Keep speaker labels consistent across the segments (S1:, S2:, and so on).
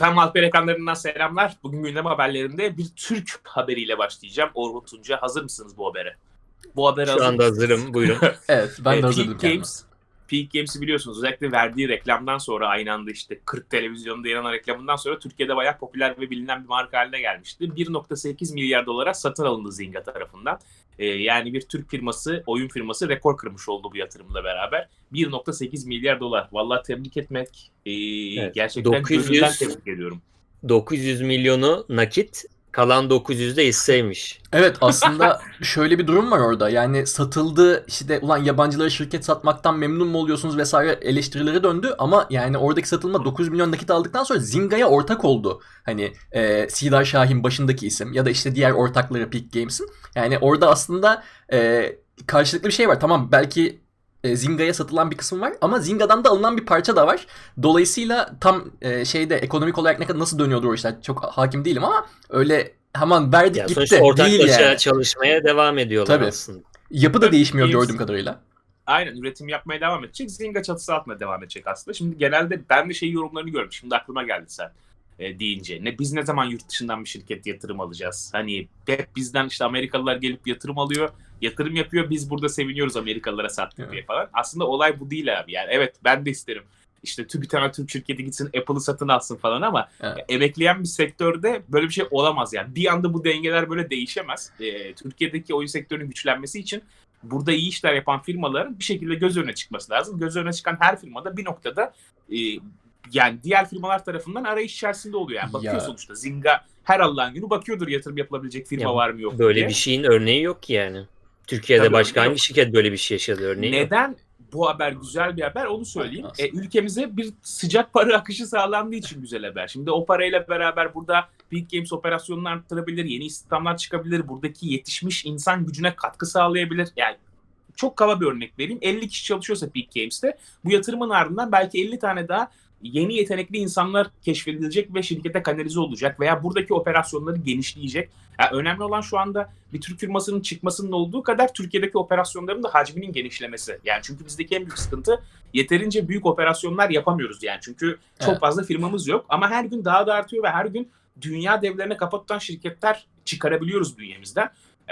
S1: Efendim Alper ekranlarından selamlar. Bugün gündem haberlerinde bir Türk haberiyle başlayacağım. Orhun Tunca hazır mısınız bu habere? Bu habere
S2: Şu
S1: hazır
S2: anda
S1: mısınız?
S2: hazırım. Buyurun.
S3: Evet ben
S1: Ee,
S3: de hazırdım
S1: Peak
S3: kendime.
S1: Games, Peak Games'i biliyorsunuz. Özellikle verdiği reklamdan sonra aynı anda işte 40 televizyonda yayınlanan reklamından sonra Türkiye'de bayağı popüler ve bilinen bir marka haline gelmişti. 1.8 milyar dolara satın alındı Zynga tarafından. Ee, yani bir Türk firması, oyun firması rekor kırmış oldu bu yatırımla beraber. 1.8 milyar dolar. Vallahi tebrik etmek e,
S2: Evet,
S1: gerçekten
S2: 900
S1: gönülden tebrik ediyorum.
S2: 900 milyonu nakit, kalan 900 de hisseymiş.
S3: Evet aslında şöyle bir durum var orada. Yani satıldı işte ulan yabancılara şirket satmaktan memnun mu oluyorsunuz vesaire eleştirileri döndü ama yani oradaki satılma 9 milyon nakit aldıktan sonra Zynga'ya ortak oldu. Hani e, Sidar Şahin başındaki isim ya da işte diğer ortakları Peak Games'in. Yani orada aslında e, karşılıklı bir şey var. Tamam belki e, Zynga'ya satılan bir kısım var ama Zynga'dan da alınan bir parça da var. Dolayısıyla tam e, şeyde ekonomik olarak ne kadar nasıl dönüyordu o işler çok hakim değilim ama öyle hemen verdik
S2: Yani
S3: gitti değil yani.
S2: çalışmaya devam ediyorlar
S3: Tabii.
S2: aslında.
S3: Yapı da değişmiyor
S1: Games-
S3: gördüğüm kadarıyla.
S1: Aynen üretim yapmaya devam edecek. Zynga çatısı altında devam edecek aslında. Şimdi genelde ben de şey yorumlarını gördüm. Şimdi aklıma geldi sen e, deyince. Ne biz ne zaman yurt dışından bir şirket yatırım alacağız? Hani hep bizden işte Amerikalılar gelip yatırım alıyor. Yatırım yapıyor. Biz burada seviniyoruz Amerikalılara sattık
S3: Evet.
S1: diye falan. Aslında olay bu değil abi. Yani evet ben de isterim. İşte tüm bir tane Türk şirketi gitsin Apple'ı satın alsın falan ama
S3: Evet.
S1: emekleyen bir sektörde böyle bir şey olamaz yani. Bir anda bu dengeler böyle değişemez. E, Türkiye'deki oyun sektörünün güçlenmesi için burada iyi işler yapan firmaların bir şekilde göz önüne çıkması lazım. Göz önüne çıkan her firmada bir noktada e, yani diğer firmalar tarafından arayış içerisinde oluyor. Yani bakıyor
S3: Ya.
S1: sonuçta Zynga her Allah'ın günü bakıyordur yatırım yapılabilecek firma
S2: Ya,
S1: var mı yok mu
S2: Böyle
S1: diye.
S2: bir şeyin örneği yok ki yani. Türkiye'de
S1: Tabii
S2: başka hangi
S1: yok.
S2: şirket böyle bir şey yaşadı örneği yok.
S1: Neden bu haber güzel bir haber onu söyleyeyim.
S3: Aslında.
S1: E, ülkemize bir sıcak para akışı sağlandığı için güzel haber. Şimdi o parayla beraber burada Big Games operasyonunu arttırabilir, yeni istihdamlar çıkabilir, buradaki yetişmiş insan gücüne katkı sağlayabilir. Yani çok kaba bir örnek vereyim. 50 kişi çalışıyorsa Big Games'te bu yatırımın ardından belki 50 tane daha yeni yetenekli insanlar keşfedilecek ve şirkete kanalize olacak veya buradaki operasyonları genişleyecek. Yani önemli olan şu anda bir Türk firmasının çıkmasının olduğu kadar Türkiye'deki operasyonların da hacminin genişlemesi. Yani çünkü bizdeki en büyük sıkıntı yeterince büyük operasyonlar yapamıyoruz yani. Çünkü çok
S3: Evet.
S1: fazla firmamız yok ama her gün daha da artıyor ve her gün dünya devlerine kafa tutan şirketler çıkarabiliyoruz bünyemizden.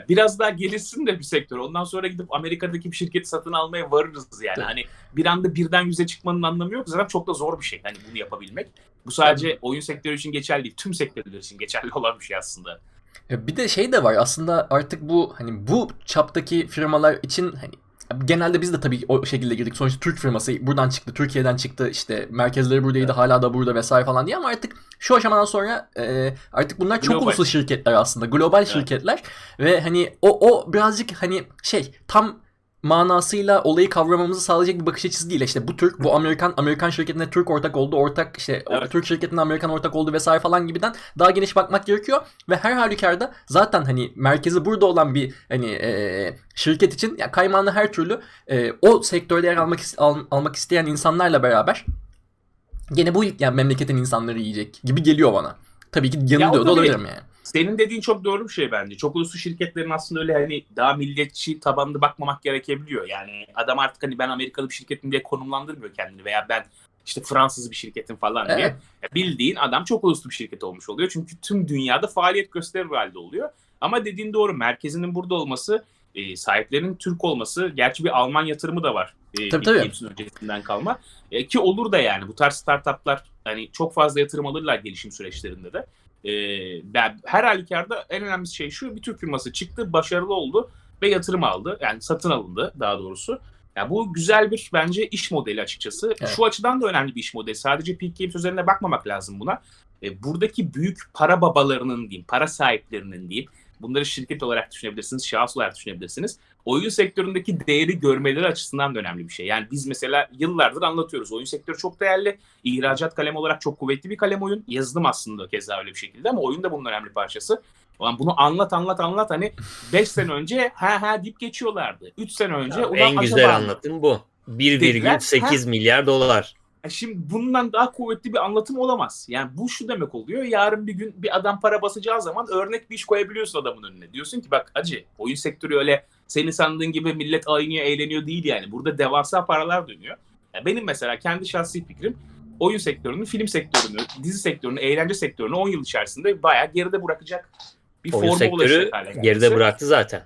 S1: Biraz daha gelişsin de bir sektör. Ondan sonra gidip Amerika'daki bir şirketi satın almaya varırız yani.
S3: Tabii.
S1: Hani bir anda birden yüze çıkmanın anlamı yok. Zaten çok da zor bir şey hani bunu yapabilmek. Bu sadece oyun sektörü için geçerli değil. Tüm sektörler için geçerli olan bir şey aslında.
S3: Ya Bir de şey de var aslında artık bu hani bu çaptaki firmalar için hani genelde biz de tabii o şekilde girdik. Sonuçta Türk firması buradan çıktı, Türkiye'den çıktı işte merkezleri buradaydı hala da burada vesaire falan diye ama artık şu aşamadan sonra e, artık bunlar çok
S1: Global.
S3: uluslu şirketler aslında. Global
S1: Evet.
S3: şirketler ve hani o o birazcık hani şey tam manasıyla olayı kavramamızı sağlayacak bir bakış açısı değil. İşte bu Türk, bu Amerikan, Amerikan şirketine Türk ortak oldu, ortak işte
S1: Evet.
S3: Türk şirketine Amerikan ortak oldu vesaire falan gibiden daha geniş bakmak gerekiyor. Ve her halükarda zaten hani merkezi burada olan bir hani e, şirket için ya kaymağını her türlü e, o sektörde yer almak al- almak isteyen insanlarla beraber gene bu yani memleketin insanları yiyecek gibi geliyor bana. Tabii ki
S1: Ya
S3: yanılıyor da
S1: tabii.
S3: olabilirim yani.
S1: Senin dediğin çok doğru bir şey bence. Çok uluslu şirketlerin aslında öyle hani daha milliyetçi tabanlı bakmamak gerekebiliyor. Yani adam artık hani ben Amerikalı bir şirketim diye konumlandırmıyor kendini veya ben işte Fransız bir şirketim falan diye.
S3: Evet.
S1: Ya Bildiğin adam çok uluslu bir şirket olmuş oluyor. Çünkü tüm dünyada faaliyet gösterir halde oluyor. Ama dediğin doğru merkezinin burada olması, e, sahiplerinin Türk olması, gerçi bir Alman yatırımı da var. E,
S3: Tabii, tabii.
S1: Games'in öncesinden kalma. E, ki olur da yani bu tarz startuplar hani çok fazla yatırım alırlar gelişim süreçlerinde de. E, ben, her halükarda en önemli şey şu bir Türk firması çıktı, başarılı oldu ve yatırım aldı. Yani satın alındı daha doğrusu. Yani bu güzel bir bence iş modeli açıkçası.
S3: Evet.
S1: Şu açıdan da önemli bir iş modeli. Sadece Peak Games üzerine bakmamak lazım buna. E, buradaki büyük para babalarının diyeyim, para sahiplerinin diyeyim. Bunları şirket olarak düşünebilirsiniz, şahıs olarak düşünebilirsiniz. Oyun sektöründeki değeri görmeleri açısından da önemli bir şey. Yani biz mesela yıllardır anlatıyoruz. Oyun sektörü çok değerli. İhracat kalem olarak çok kuvvetli bir kalem oyun. Yazılım aslında keza öyle bir şekilde ama oyun da bunun önemli parçası. Ulan bunu anlat anlat anlat hani 5 sene önce ha ha deyip geçiyorlardı. 3 sene önce ulan
S2: en güzel anlatım bu.
S1: Dediler,
S2: 1,8 milyar dolar.
S1: E Şimdi bundan daha kuvvetli bir anlatım olamaz. Yani bu şu demek oluyor. Yarın bir gün bir adam para basacağı zaman örnek bir iş koyabiliyorsun adamın önüne. Diyorsun ki bak acı oyun sektörü öyle senin sandığın gibi millet oynuyor eğleniyor değil yani. Burada devasa paralar dönüyor. Ya benim mesela kendi şahsi fikrim oyun sektörünü, film sektörünü, dizi sektörünü, eğlence sektörünü 10 yıl içerisinde bayağı geride bırakacak bir
S2: Oyun
S1: forma
S2: sektörü
S1: ulaşacak hale
S2: geride bıraktı zaten.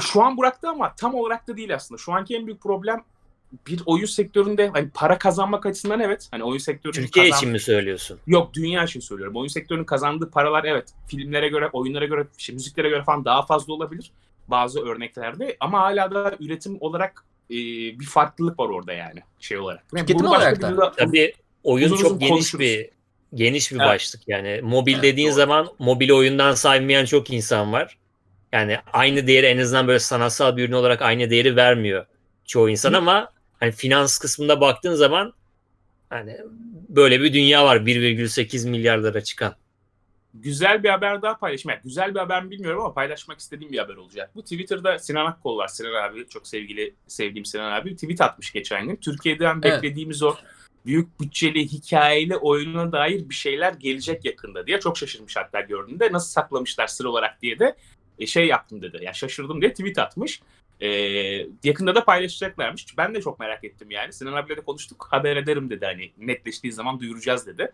S1: Şu an bıraktı ama tam olarak da değil aslında. Şu anki en büyük problem bir oyun sektöründe hani para kazanmak açısından evet. Hani oyun sektörünün
S2: Türkiye
S1: kazan-
S2: için mi söylüyorsun?
S1: Yok dünya için söylüyorum. Oyun sektörünün kazandığı paralar evet filmlere göre, oyunlara göre, işte, müziklere göre falan daha fazla olabilir bazı örneklerde ama hala da üretim olarak e, bir farklılık var orada yani şey olarak. Yani
S3: Tüketim olarak da.
S1: videoda-
S2: Tabii oyun
S1: Uzun uzun
S2: çok geniş
S1: konuşuruz.
S2: bir geniş bir
S1: Evet.
S2: başlık yani. Mobil
S1: Evet,
S2: dediğin
S1: doğru.
S2: zaman mobil oyundan saymayan çok insan var. Yani aynı değeri en azından böyle sanatsal bir ürün olarak aynı değeri vermiyor çoğu insan
S1: Hı.
S2: ama hani finans kısmında baktığın zaman hani böyle bir dünya var 1,8 milyarlara çıkan.
S1: Güzel bir haber daha paylaşayım. Yani güzel bir haber mi bilmiyorum ama paylaşmak istediğim bir haber olacak. Bu Twitter'da Sinan Akkol var. Sinan abi çok sevgili sevdiğim Sinan abi tweet atmış geçen gün. Türkiye'den
S3: Evet.
S1: beklediğimiz o büyük bütçeli hikayeli oyununa dair bir şeyler gelecek yakında diye çok şaşırmış hatta gördüğünde nasıl saklamışlar sır olarak diye de e, şey yaptım dedi. Ya şaşırdım diye tweet atmış. E, yakında da paylaşacaklarmış. Ben de çok merak ettim yani. Sinan abiyle de konuştuk. Haber ederim dedi hani netleştiği zaman duyuracağız dedi.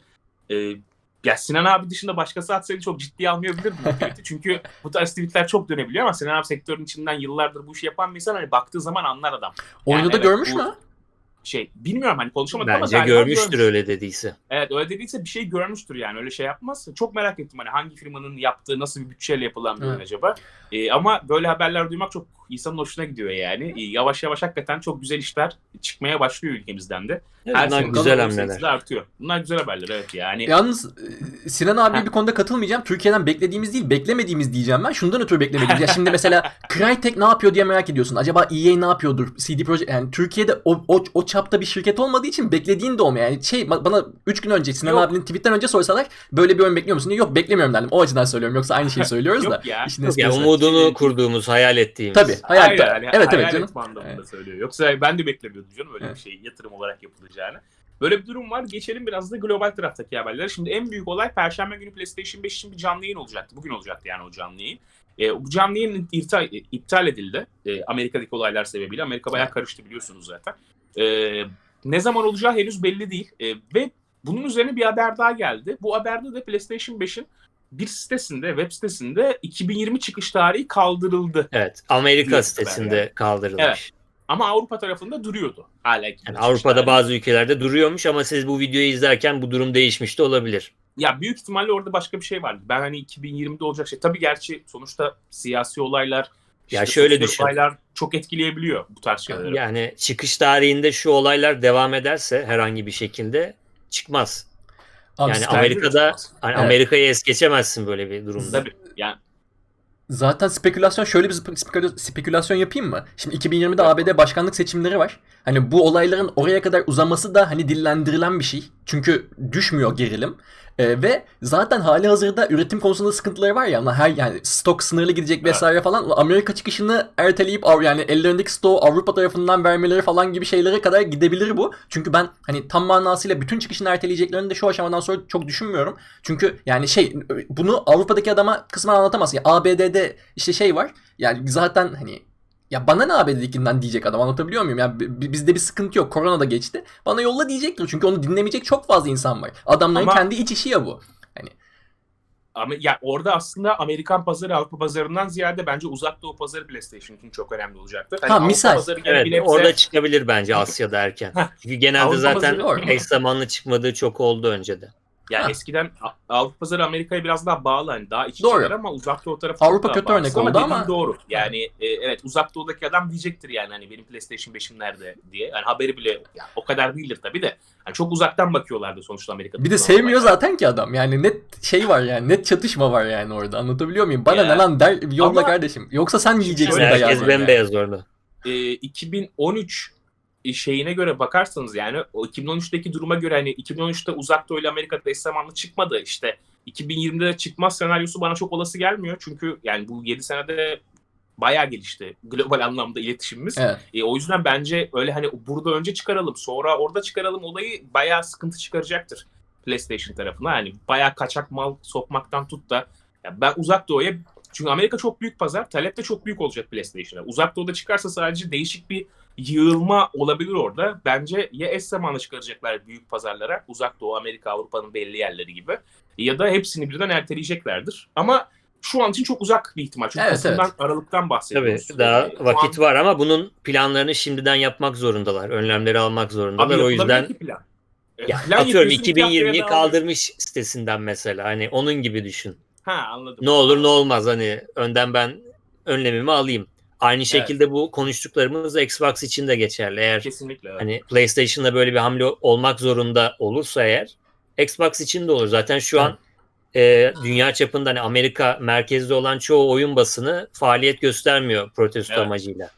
S1: E, ya Sinan abi dışında başkası atsaydı çok ciddiye almayabilirdim bu tweet'i. Çünkü bu tarz tweetler çok dönebiliyor ama Sinan abi sektörün içinden yıllardır bu işi yapan bir insan hani baktığı zaman anlar adam.
S3: Oyunu
S1: Yani
S3: da
S1: evet,
S3: görmüş
S1: bu-
S3: mü?
S1: Şey bilmiyorum hani konuşamadık ama
S2: Bence
S1: galiba
S2: görmüştür
S1: görmüş.
S2: öyle dediyse.
S1: Evet öyle dediyse bir şey görmüştür yani öyle şey yapmaz. Çok merak ettim hani hangi firmanın yaptığı nasıl bir bütçeyle yapılan bir oyun
S3: Evet.
S1: acaba. Ee, ama böyle haberler duymak çok insanın hoşuna gidiyor yani. Ee, yavaş yavaş hakikaten çok güzel işler çıkmaya başlıyor ülkemizden de. Her
S2: Bunlar güzel hamleler.
S1: artıyor. Bunlar güzel haberler evet yani.
S3: Yalnız e, Sinan
S1: Ha.
S3: bir konuda katılmayacağım. Türkiye'den beklediğimiz değil, beklemediğimiz diyeceğim ben. Şundan ötürü beklemediğimiz. ya şimdi mesela Crytek ne yapıyor diye merak ediyorsun. Acaba EA ne yapıyordur? CD Projekt yani Türkiye'de o, o, o çapta bir şirket olmadığı için beklediğin de olmuyor. Yani şey ba- bana 3 gün önce Sinan
S1: Yok.
S3: abinin tweetten önce sorsalar böyle bir oyun bekliyor musun diye yok beklemiyorum derdim. O açıdan söylüyorum. Yoksa aynı şeyi söylüyoruz da.
S1: Yok ya.
S3: İşin
S2: Ya umudunu kurduğumuz, hayal ettiğimiz.
S3: Tabii. Hayal,
S1: Hayır, yani
S3: evet evet
S1: hayal
S3: canım.
S1: etme anlamında
S3: Evet.
S1: söylüyor. Yoksa ben de beklemiyordum canım öyle
S3: Evet.
S1: bir şey yatırım olarak yapılacağını. Böyle bir durum var. Geçelim biraz da global taraftaki haberlere. Şimdi en büyük olay Perşembe günü PlayStation 5 için bir canlı yayın olacaktı. Bugün olacaktı yani o canlı yayın. E, bu canlı yayın iptal, iptal edildi. E, Amerika'daki olaylar sebebiyle. Amerika bayağı karıştı biliyorsunuz zaten. E, ne zaman olacağı henüz belli değil. E, ve bunun üzerine bir haber daha geldi. Bu haberde de PlayStation 5'in bir sitesinde, web sitesinde 2020 çıkış tarihi kaldırıldı.
S2: Evet. Amerika
S1: Diyor
S2: sitesinde
S1: yani.
S2: kaldırılmış.
S1: Evet. Ama Avrupa tarafında duruyordu. Hala
S2: Yani Avrupa'da bazı ülkelerde duruyormuş ama siz bu videoyu izlerken bu durum değişmiş de olabilir.
S1: Ya büyük ihtimalle orada başka bir şey vardı. Ben hani 2020'de olacak şey. Tabii gerçi sonuçta siyasi olaylar,
S2: Ya
S1: işte
S2: şöyle
S1: sosyal
S2: düşün.
S1: olaylar çok etkileyebiliyor bu tarz şeyleri.
S2: Yani çıkış tarihinde şu olaylar devam ederse herhangi bir şekilde çıkmaz.
S3: Abi
S2: Yani Amerika'da hani
S3: Evet.
S2: Amerika'yı es geçemezsin böyle bir durumda.
S1: Tabii. Yani
S3: Zaten spekülasyon şöyle bir spe- speküla- spekülasyon yapayım mı? Şimdi 2020'de
S1: Yap.
S3: ABD başkanlık seçimleri var. Hani bu olayların oraya kadar uzaması da hani dillendirilen bir şey. Çünkü düşmüyor gerilim. Ee, ve zaten hali hazırda üretim konusunda sıkıntıları var ya. Her yani stok sınırlı gidecek
S1: Evet.
S3: vesaire falan. Amerika çıkışını erteleyip yani ellerindeki stoğu Avrupa tarafından vermeleri falan gibi şeylere kadar gidebilir bu. Çünkü ben hani tam manasıyla bütün çıkışını erteleyeceklerini de şu aşamadan sonra çok düşünmüyorum. Çünkü yani şey bunu Avrupa'daki adama kısmen anlatamazsın. Ya ABD'de işte şey var. Yani zaten hani ya bana ne ABD'dekinden diyecek adam anlatabiliyor muyum? Ya bi- bi- bizde bir sıkıntı yok. Korona da geçti. Bana yolla diyecektir. Çünkü onu dinlemeyecek çok fazla insan var. Adamların
S1: Ama-
S3: kendi iç işi ya bu.
S1: ama ya orada aslında Amerikan pazarı Avrupa pazarından ziyade bence uzak doğu pazarı PlayStation için çok önemli olacaktır. Hani
S3: Ha,
S1: Avrupa
S3: misal.
S1: pazarı gene
S2: Evet
S1: nebze-
S2: orada çıkabilir bence Asya'da erken. Çünkü genelde
S1: Avrupa
S2: zaten eş zamanlı çıkmadığı çok oldu önceden.
S1: Yani
S3: Ha.
S1: eskiden Avrupa pazarı Amerika'ya biraz daha bağlı hani daha iç
S3: Doğru.
S1: ama uzak doğu tarafı
S3: Avrupa kötü örnek oldu
S1: dediğin
S3: ama-
S1: doğru. Yani e, evet uzak doğudaki adam diyecektir yani hani benim PlayStation 5'im nerede diye. Yani haberi bile ya, o kadar değildir tabii de. Yani çok uzaktan bakıyorlardı sonuçta Amerika'da.
S3: Bir de sevmiyor
S1: olaylar.
S3: zaten ki adam. Yani net şey var yani. Net çatışma var yani orada. Anlatabiliyor muyum? Bana
S1: Ya.
S3: ne lan der yolla
S1: Ama-
S3: kardeşim. Yoksa sen yiyeceksin dayağı
S2: Herkes
S3: var yani.
S2: bembeyaz orada.
S1: e, 2013 şeyine göre bakarsanız yani o 2013'teki duruma göre hani 2013'te uzak doğu ile Amerika'da eş zamanlı çıkmadı işte 2020'de de çıkmaz senaryosu bana çok olası gelmiyor çünkü yani bu 7 senede bayağı gelişti global anlamda iletişimimiz.
S3: Evet.
S1: E, o yüzden bence öyle hani burada önce çıkaralım sonra orada çıkaralım olayı bayağı sıkıntı çıkaracaktır PlayStation tarafına. Yani bayağı kaçak mal sokmaktan tut da ya ben uzak doğuya çünkü Amerika çok büyük pazar. Talep de çok büyük olacak PlayStation'a. Uzak doğuda çıkarsa sadece değişik bir yığılma olabilir orada. Bence ya eş zamanlı çıkaracaklar büyük pazarlara, uzak doğu, Amerika, Avrupa'nın belli yerleri gibi. Ya da hepsini birden erteleyeceklerdir. Ama şu an için çok uzak bir ihtimal. Çünkü
S3: Evet,
S1: Kasım'dan,
S3: evet.
S1: Aralık'tan
S2: Tabii
S1: bahsediyoruz.
S2: daha
S1: Ee,
S2: vakit
S1: an-
S2: var ama bunun planlarını şimdiden yapmak zorundalar. Önlemleri almak
S1: Abi
S2: zorundalar. O
S1: yapılabilir
S2: yüzden
S1: plan.
S2: Ya
S1: plan
S2: atıyorum
S1: yapıyorsun, iki haftaya
S2: 2020'yi
S1: daha-
S2: kaldırmış sitesinden mesela. Hani onun gibi düşün.
S1: Ha anladım.
S2: Ne olur ne olmaz hani önden ben önlemimi alayım. Aynı şekilde bu konuştuklarımız Xbox için de geçerli. Eğer
S1: Kesinlikle. evet.
S2: hani PlayStation'da böyle bir hamle olmak zorunda olursa eğer Xbox için de olur. Zaten şu an e, dünya çapında hani Amerika merkezli olan çoğu oyun basını faaliyet göstermiyor protesto
S1: Evet.
S2: amacıyla.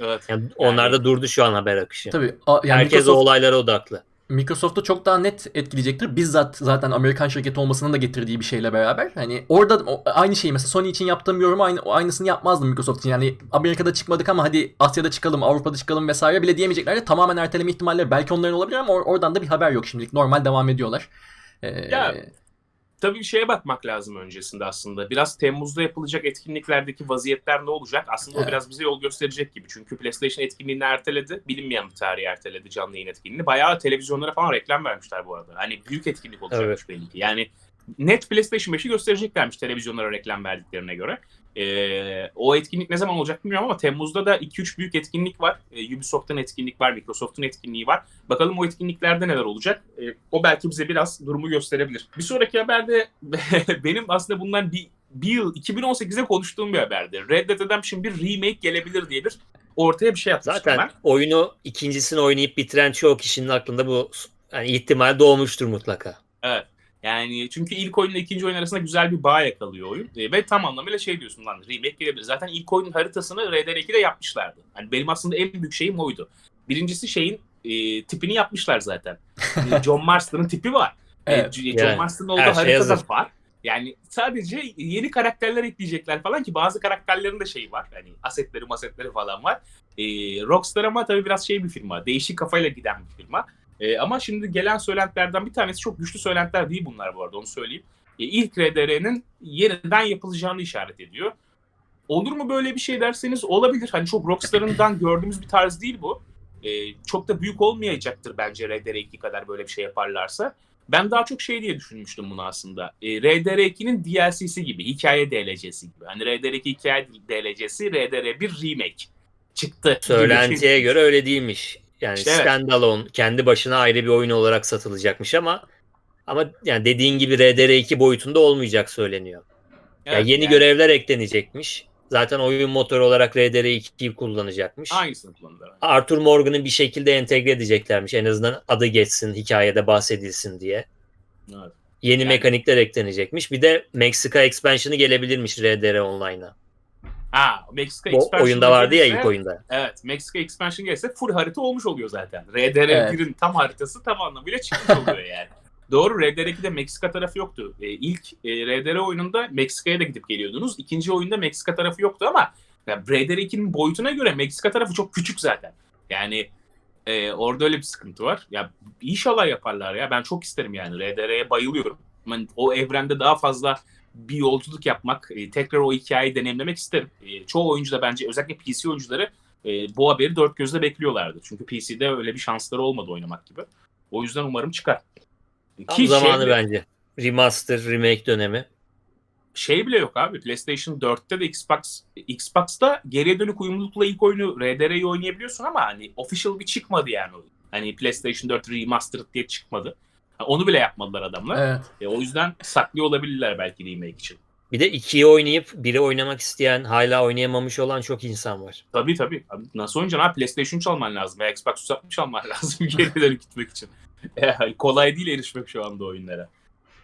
S1: Evet.
S2: Yani onlar da durdu şu an haber akışı.
S3: Tabii. a- Yani
S2: Herkes
S3: Microsoft,
S2: o olaylara odaklı.
S3: Microsoft'u çok daha net etkileyecektir. Bizzat zaten Amerikan şirketi olmasının da getirdiği bir şeyle beraber. Hani orada aynı şeyi mesela Sony için yaptığım yorumu aynı, aynısını yapmazdım Microsoft için. Yani Amerika'da çıkmadık ama hadi Asya'da çıkalım, Avrupa'da çıkalım vesaire bile diyemeyecekler. Tamamen erteleme ihtimalleri belki onların olabilir ama or- oradan da bir haber yok şimdilik. Normal devam ediyorlar. Ee,
S1: Ya, Tabii bir şeye bakmak lazım öncesinde aslında. Biraz Temmuz'da yapılacak etkinliklerdeki vaziyetler ne olacak? Aslında o
S3: Evet.
S1: biraz bize yol gösterecek gibi. Çünkü PlayStation etkinliğini erteledi. Bilinmeyen bir tarihi erteledi canlı yayın etkinliğini. Bayağı televizyonlara falan reklam vermişler bu arada. Hani büyük etkinlik olacakmış belli ki. Yani net PlayStation 5'i göstereceklermiş televizyonlara reklam verdiklerine göre. Ee, o etkinlik ne zaman olacak bilmiyorum ama Temmuz'da da 2-3 büyük etkinlik var. Ee, Ubisoft'un etkinlik var, Microsoft'un etkinliği var. Bakalım o etkinliklerde neler olacak? Ee, o belki bize biraz durumu gösterebilir. Bir sonraki haberde benim aslında bundan bir, bir yıl 2018'de konuştuğum bir haberdi. Red Dead Redemption bir remake gelebilir diye bir ortaya bir şey atmıştım
S2: Zaten
S1: ben.
S2: oyunu ikincisini oynayıp bitiren çoğu kişinin aklında bu yani ihtimal doğmuştur mutlaka.
S1: Evet. Yani çünkü ilk oyunla ikinci oyun arasında güzel bir bağ yakalıyor oyun. E, ve tam anlamıyla şey diyorsun lan remake gelebilir. Zaten ilk oyunun haritasını RDR2'de yapmışlardı. Hani benim aslında en büyük şeyim oydu. Birincisi şeyin e, tipini yapmışlar zaten. E, John Marston'ın tipi var. E,
S3: Evet.
S1: J- John
S2: Yani,
S1: Marston'ın olduğu
S2: her şey hazır.
S1: var. Yani sadece yeni karakterler ekleyecekler falan ki bazı karakterlerin de şeyi var. Hani asetleri masetleri falan var. E, Rockstar ama tabii biraz şey bir firma. Değişik kafayla giden bir firma. E, ama şimdi gelen söylentilerden bir tanesi çok güçlü söylentiler değil bunlar bu arada onu söyleyeyim. E, ilk RDR'nin yeniden yapılacağını işaret ediyor. Olur mu böyle bir şey derseniz olabilir. Hani çok Rockstar'ından gördüğümüz bir tarz değil bu. E, çok da büyük olmayacaktır bence RDR2 kadar böyle bir şey yaparlarsa. Ben daha çok şey diye düşünmüştüm bunu aslında. E, RDR2'nin DLC'si gibi, hikaye DLC'si gibi. Hani RDR2 hikaye DLC'si, RDR1 remake çıktı. şey
S2: Söylentiye göre öyle değilmiş. Yani
S1: İşte evet.
S2: standalone kendi başına ayrı bir oyun olarak satılacakmış ama ama yani dediğin gibi RDR2 boyutunda olmayacak söyleniyor.
S1: Evet,
S2: yeni
S1: yani
S2: görevler eklenecekmiş. Zaten oyun motoru olarak RDR2'yi kullanacakmış.
S1: Aynısını kullanırlar.
S2: Arthur Morgan'ı bir şekilde entegre edeceklermiş. En azından adı geçsin, hikayede bahsedilsin diye.
S1: Evet.
S2: Yeni
S1: Yani-
S2: mekanikler eklenecekmiş. Bir de Meksika expansion'ı gelebilirmiş RDR Online'a.
S1: Ha, Meksika
S2: Bu
S1: Expansion
S2: oyunda vardı ya ilk oyunda.
S1: Evet, Meksika Expansion gelirse full harita olmuş oluyor zaten. RDR1'in tam haritası tam anlamıyla çıkmış oluyor yani. Doğru RDR2'de Meksika tarafı yoktu. E, ilk e, RDR oyununda Meksika'ya da gidip geliyordunuz. İkinci oyunda Meksika tarafı yoktu ama ya, RDR2'nin boyutuna göre Meksika tarafı çok küçük zaten. Yani e, orada öyle bir sıkıntı var. Ya inşallah yaparlar ya. Ben çok isterim yani. RDR'ye bayılıyorum. Ben o evrende daha fazla bir yolculuk yapmak, e, tekrar o hikayeyi deneyimlemek isterim. E, çoğu oyuncu da bence özellikle PC oyuncuları e, bu haberi dört gözle bekliyorlardı. Çünkü PC'de öyle bir şansları olmadı oynamak gibi. O yüzden umarım çıkar.
S2: Tam
S1: Ki
S2: zamanı
S1: şey,
S2: bence. Remaster, remake dönemi.
S1: şey bile yok abi. PlayStation 4'te de Xbox Xbox'ta geriye dönük uyumlulukla ilk oyunu RDR'yi oynayabiliyorsun ama hani official bir çıkmadı yani oyun. Hani PlayStation 4 Remastered diye çıkmadı. Onu bile yapmadılar adamlar.
S3: Evet.
S1: E, o yüzden saklıyor olabilirler belki remake için.
S2: Bir de ikiyi oynayıp biri oynamak isteyen, hala oynayamamış olan çok insan var.
S1: Tabii tabii. Abi, nasıl oynayacaksın abi? PlayStation çalman lazım veya Xbox 360 alman lazım geri dönüp gitmek için. Yani kolay değil erişmek şu anda oyunlara.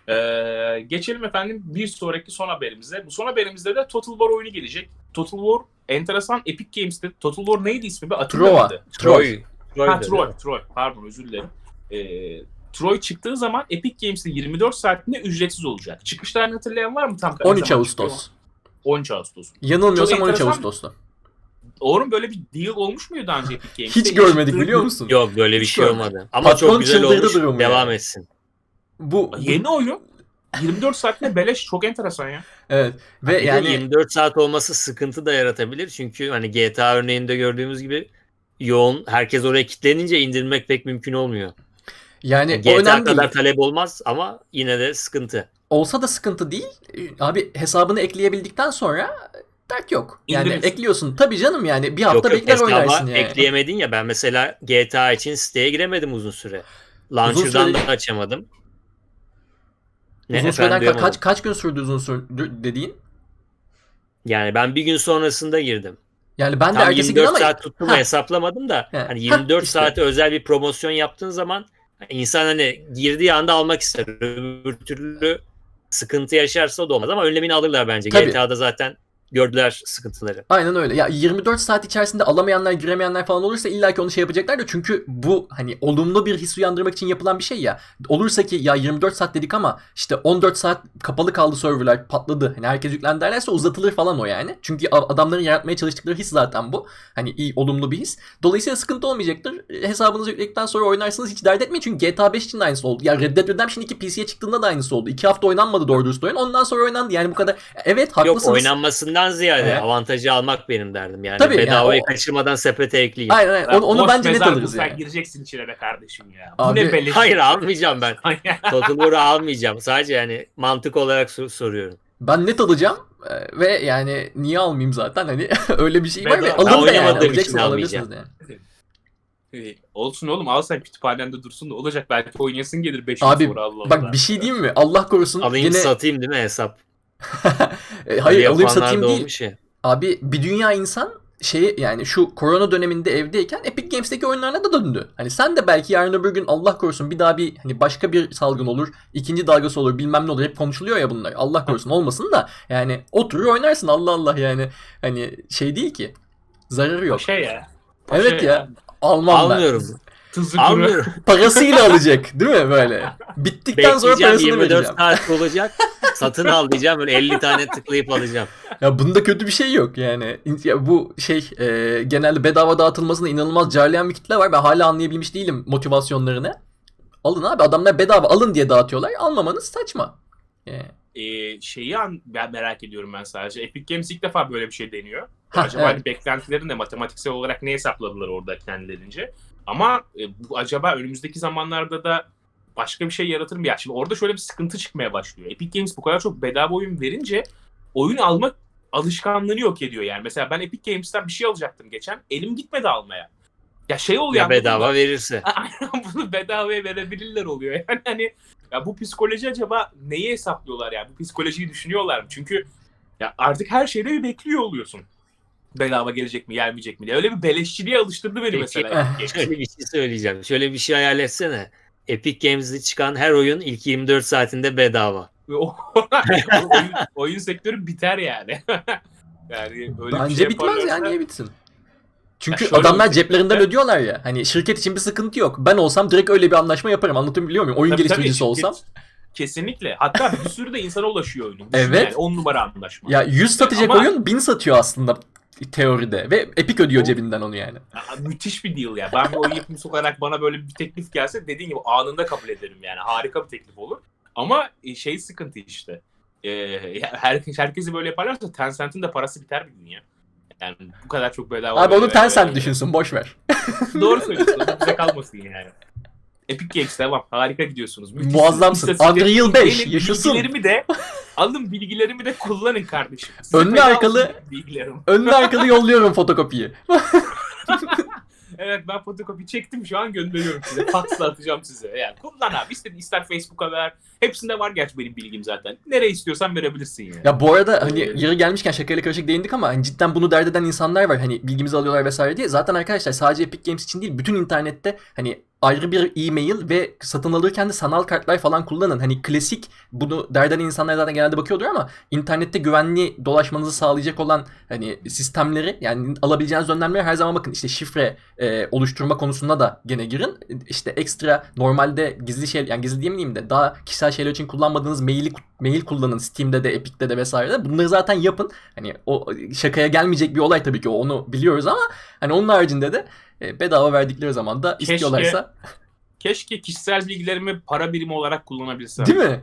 S1: Ee, geçelim efendim bir sonraki son haberimize. Bu son haberimizde de Total War oyunu gelecek. Total War enteresan Epic Games'te. Total War neydi ismi be? Atilla
S3: Trova. Troy.
S2: Troy.
S1: Ha. Troy. Troy. Pardon özür dilerim. Ee, Troy çıktığı zaman Epic Games'te 24 saatinde ücretsiz olacak. Çıkış tarihini hatırlayan var mı tam? ne
S3: 13
S1: zaman çıkıyor?
S3: Ağustos.
S1: 13 Ağustos.
S3: Yanılmıyorsam
S1: Çok
S3: 13
S1: enteresan.
S3: Ağustos'ta.
S1: Oğlum böyle bir deal olmuş muydu daha önce Epic Games'te?
S3: Hiç görmedik biliyor musun?
S2: Yok böyle bir
S1: Hiç
S2: şey
S1: görmedim.
S2: olmadı. Ama
S3: Patron
S2: çok güzel olmuş.
S3: durumu
S2: Devam
S3: yani.
S2: etsin.
S3: Bu
S1: Yeni oyun. 24 saatte beleş çok enteresan ya.
S3: evet ve
S2: de
S3: yani
S2: 24 saat olması sıkıntı da yaratabilir. Çünkü hani GTA örneğinde gördüğümüz gibi yoğun. Herkes oraya kilitlenince indirmek pek mümkün olmuyor.
S3: Yani
S2: GTA
S3: önemli değil.
S2: kadar talep olmaz ama yine de sıkıntı.
S3: Olsa da sıkıntı değil. Abi hesabını ekleyebildikten sonra dert yok. Yani
S1: İndirirsin.
S3: ekliyorsun. Tabii canım yani bir hafta
S2: Yok yok
S3: bekler
S2: hesaba
S3: oynarsın yani.
S2: ekleyemedin ya ben mesela GTA için siteye giremedim uzun süre. Launcher'dan
S3: süre-
S2: da açamadım. Ne
S3: uzun süreden ka- kaç kaç gün sürdü uzun sürdü dediğin?
S2: Yani ben bir gün sonrasında girdim.
S3: Yani ben de
S2: Tam
S3: ertesi gün
S2: 24
S3: ama
S2: saat tuttu mu
S3: Ha.
S2: hesaplamadım da
S3: He.
S2: hani
S3: Ha,
S2: 24
S3: işte.
S2: saate özel bir promosyon yaptığın zaman insan hani girdiği anda almak ister. Öbür türlü sıkıntı yaşarsa da olmaz ama önlemini alırlar bence.
S3: Tabii.
S2: GTA'da zaten gördüler sıkıntıları.
S3: Aynen öyle. Ya 24 saat içerisinde alamayanlar, giremeyenler falan olursa illaki onu şey yapacaklar da çünkü bu hani olumlu bir his uyandırmak için yapılan bir şey ya. Olursa ki ya 24 saat dedik ama işte 14 saat kapalı kaldı serverlar patladı. Hani herkes yüklendi derlerse uzatılır falan o yani. Çünkü adamların yaratmaya çalıştıkları his zaten bu. Hani iyi olumlu bir his. Dolayısıyla sıkıntı olmayacaktır. Hesabınızı yükledikten sonra oynarsınız hiç dert etmeyin. Çünkü GTA 5 için de aynısı oldu. Ya Red Dead Redemption 2 PC'ye çıktığında da aynısı oldu. 2 hafta oynanmadı doğru dürüst oyun. Ondan sonra oynandı. Yani bu kadar. Evet haklısınız.
S2: Yok oynanmasından ziyade
S3: Evet.
S2: avantajı almak benim derdim. Yani
S3: Tabii, yani
S2: bedavayı
S3: o-
S2: kaçırmadan sepete ekleyeyim.
S3: Aynen aynen. Onu, onu bence net alırız yani.
S1: gireceksin içine be kardeşim ya. Bu
S3: Abi-
S1: ne beleş.
S2: Hayır almayacağım ben. Total War'u almayacağım. Sadece yani mantık olarak sor- soruyorum.
S3: Ben net alacağım Ee, ve yani niye almayayım zaten hani öyle bir şey var ve alın da yani alacaksın alabilirsiniz
S2: almayacağım.
S3: yani.
S1: Ee, Olsun oğlum al sen kütüphanende dursun da olacak belki oynayasın gelir 5
S3: Abi,
S1: sonra Allah Allah.
S3: Bak bir şey diyeyim mi? Allah korusun
S2: Alayım
S3: yine
S2: satayım değil mi hesap?
S3: E, hayır
S2: Öyle
S3: alayım satayım değil.
S2: ya.
S3: Abi bir dünya insan şey yani şu korona döneminde evdeyken Epic Games'teki oyunlarına da döndü. Hani sen de belki yarın öbür gün Allah korusun bir daha bir hani başka bir salgın olur, ikinci dalgası olur, bilmem ne olur. Hep konuşuluyor ya bunlar. Allah korusun olmasın da yani oturur oynarsın Allah Allah yani. Hani şey değil ki. Zararı yok.
S1: Paşa ya.
S3: Evet ya. Almam ben.
S2: Almıyorum. Almıyorum.
S3: Parasıyla alacak değil mi böyle? Bittikten sonra parasını
S2: 24
S3: vereceğim.
S2: saat olacak. Satın al diyeceğim. Böyle 50 tane tıklayıp alacağım.
S3: Ya bunda kötü bir şey yok yani. Ya bu şey e, genelde bedava dağıtılmasına inanılmaz carlayan bir kitle var. Ben hala anlayabilmiş değilim motivasyonlarını. Alın abi adamlar bedava alın diye dağıtıyorlar. Almamanız saçma. Yani,
S1: Ee, şeyi an, ben merak ediyorum ben sadece. Epic Games ilk defa böyle bir şey deniyor.
S3: Ha,
S1: acaba
S3: evet.
S1: hani beklentilerini de matematiksel olarak ne hesapladılar orada kendilerince. Ama e, bu acaba önümüzdeki zamanlarda da başka bir şey yaratır mı? Ya şimdi orada şöyle bir sıkıntı çıkmaya başlıyor. Epic Games bu kadar çok bedava oyun verince oyun almak alışkanlığını yok ediyor yani. Mesela ben Epic Games'ten bir şey alacaktım geçen. Elim gitmedi almaya. Ya şey oluyor
S2: Ya bedava
S1: mı?
S2: verirse.
S1: Aynen bunu bedavaya verebilirler oluyor. Yani hani ya bu psikoloji acaba neyi hesaplıyorlar yani? Bu psikolojiyi düşünüyorlar mı? Çünkü ya artık her şeyde bir bekliyor oluyorsun. Bedava gelecek mi, gelmeyecek mi diye. Öyle bir beleşçiliğe alıştırdı beni
S2: Peki.
S1: mesela.
S2: Şöyle bir şey söyleyeceğim. Şöyle bir şey hayal etsene. Epic Games'de çıkan her oyun ilk 24 saatinde bedava.
S1: O- oyun, oyun sektörü biter yani. yani öyle bir
S3: Bence
S1: şey
S3: bitmez ya niye bitsin? Çünkü
S1: Ya
S3: adamlar
S1: olacak.
S3: ceplerinden ödüyorlar ya. Hani şirket için bir sıkıntı yok. Ben olsam direkt öyle bir anlaşma yaparım. Anlatabiliyor muyum? Oyun
S1: Tabii,
S3: geliştiricisi
S1: tabii,
S3: olsam.
S1: Kesinlikle. Hatta bir sürü de insana ulaşıyor oyunun.
S3: Evet.
S1: Yani 10 numara anlaşma.
S3: Ya 100 satacak
S1: Ama-
S3: oyun 1000 satıyor aslında teoride. Ve Epic ödüyor
S1: O-
S3: cebinden onu yani.
S1: Ya, müthiş bir deal ya. Ben bir oyun yapımcısı olarak bana böyle bir teklif gelse dediğin gibi anında kabul ederim yani. Harika bir teklif olur. Ama e, şey sıkıntı işte. Ee, herkes herkesi böyle yaparlarsa Tencent'in de parası biter bir gün ya. Yani bu kadar çok bedava.
S3: Abi onu Tencent düşünsün boş ver.
S1: Doğru söylüyorsun. Bize kalmasın yani. Epic Games devam. Harika gidiyorsunuz. Müthişsiniz.
S3: Muazzamsın. Unreal 5
S1: Benim
S3: yaşasın.
S1: Bilgilerimi de alın bilgilerimi de kullanın kardeşim. Size
S3: Önlü arkalı-. Önlü arkalı yolluyorum fotokopiyi.
S1: Evet ben fotokopi çektim şu an gönderiyorum size. Faxla atacağım size. Yani kullan abi. İster, ister Facebook'a ver. Hepsinde var gerçi benim bilgim zaten. Nereye istiyorsan verebilirsin yani.
S3: Ya bu arada hani yeri gelmişken şakayla karışık değindik ama hani cidden bunu dert eden insanlar var. Hani bilgimizi alıyorlar vesaire diye. Zaten arkadaşlar sadece Epic Games için değil bütün internette hani ayrı bir e-mail ve satın alırken de sanal kartlar falan kullanın. Hani klasik bunu dert eden insanlar zaten genelde bakıyordur ama internette güvenli dolaşmanızı sağlayacak olan hani sistemleri yani alabileceğiniz önlemleri her zaman bakın. İşte şifre e, oluşturma konusunda da gene girin. İşte ekstra normalde gizli şey yani gizli diyemeyeyim de daha kişisel şeyler için kullanmadığınız maili mail kullanın Steam'de de Epic'te de vesaire. Bunları zaten yapın. Hani o şakaya gelmeyecek bir olay tabii ki onu biliyoruz ama hani onun haricinde de e, bedava verdikleri zaman da
S1: Keşke-
S3: istiyorlarsa
S1: Keşke kişisel bilgilerimi para birimi olarak kullanabilsem.
S3: değil mi?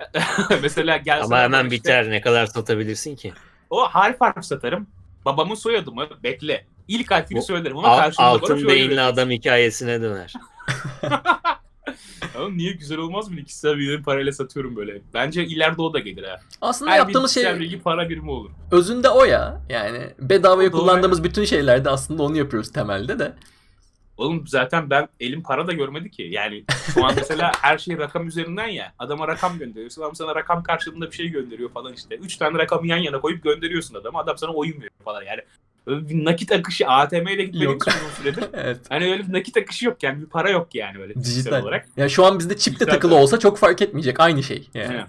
S1: Mesela gelse
S2: Ama hemen
S1: bana işte,
S2: biter. Ne kadar satabilirsin ki?
S1: O harf harf satarım. Babamın soyadı mı? Bekle. İlk harfini söylerim ama
S2: Al-
S1: karşılığında bana
S2: altın
S1: şöyle
S2: beyinli adam hikayesine döner.
S1: Oğlum niye güzel olmaz mı? İkisi birimi parayla satıyorum böyle. Bence ileride o da gelir ha.
S3: Aslında
S1: Her
S3: yaptığımız şey
S1: bilgi para birimi olur.
S3: özünde o ya. Yani bedavaya
S1: Doğru.
S3: kullandığımız bütün şeylerde aslında onu yapıyoruz temelde de.
S1: Oğlum zaten ben elim para da görmedi ki. Yani şu an mesela her şey rakam üzerinden ya. Adama rakam gönderiyorsun. Adam sana rakam karşılığında bir şey gönderiyor falan işte. Üç tane rakamı yan yana koyup gönderiyorsun adama. Adam sana oyun veriyor falan yani. Öyle bir nakit akışı ATM'ye de gitmediğim için uzun süredir.
S3: Evet.
S1: Hani öyle bir nakit akışı yok yani. Bir para yok yani böyle fiziksel
S3: Dijital.
S1: olarak.
S3: Ya şu an bizde çip de
S1: Dijital
S3: takılı olsa çok fark etmeyecek. Aynı şey. Yani.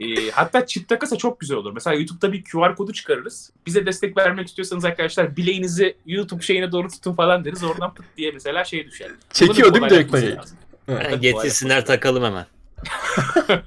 S1: Ee, hatta çip takasa çok güzel olur. Mesela YouTube'da bir QR kodu çıkarırız. Bize destek vermek istiyorsanız arkadaşlar bileğinizi YouTube şeyine doğru tutun falan deriz. Oradan pıt diye mesela şey düşer.
S3: Çekiyor değil mi direkt parayı?
S2: getirsinler takalım hemen.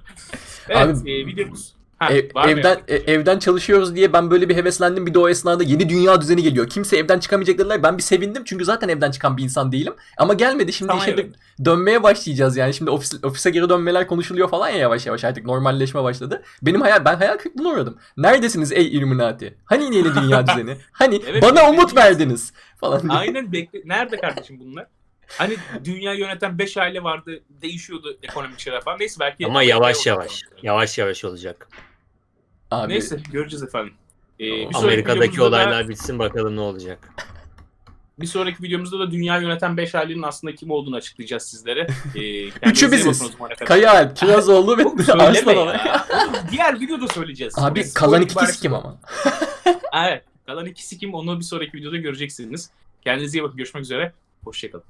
S1: Evet,
S3: Abi,
S1: e, videomuz. Ha,
S3: Ev- evden e- evden çalışıyoruz diye ben böyle bir heveslendim. Bir de o esnada yeni dünya düzeni geliyor. Kimse evden çıkamayacak dediler. Ben bir sevindim çünkü zaten evden çıkan bir insan değilim. Ama gelmedi. Şimdi
S1: Tamam,
S3: işe dö- dönmeye başlayacağız yani. Şimdi ofis, ofise geri dönmeler konuşuluyor falan ya yavaş yavaş artık normalleşme başladı. Benim hayal ben hayal kırıklığına uğradım. Neredesiniz ey Illuminati? Hani yeni dünya düzeni? Hani
S1: Evet,
S3: bana umut verdiniz falan diye.
S1: Aynen bekle. Nerede kardeşim bunlar? Hani dünya yöneten 5 aile vardı. Değişiyordu ekonomik şeyler falan. Neyse belki.
S2: Ama yavaş yavaş. Yavaş yavaş olacak.
S3: Abi,
S1: Neyse göreceğiz efendim. Ee, bir sonraki
S2: Amerika'daki
S1: videomuzda da-
S2: olaylar bitsin bakalım ne olacak.
S1: Bir sonraki videomuzda da dünya yöneten 5 ailenin aslında kim olduğunu açıklayacağız sizlere. Ee,
S3: Üçü
S1: kendinize iyi
S3: biziz.
S1: bakın o kadar.
S3: Kaya Alp, Kirazoğlu ve
S1: söyleme
S3: Arslan
S1: ya. Oğlum Diğer videoda söyleyeceğiz.
S3: Abi
S1: Biz
S3: kalan
S1: oyun
S3: ikisi kim ama?
S1: Evet. Kalan ikisi kim onu bir sonraki videoda göreceksiniz. Kendinize iyi bakın. Görüşmek üzere. Hoşçakalın.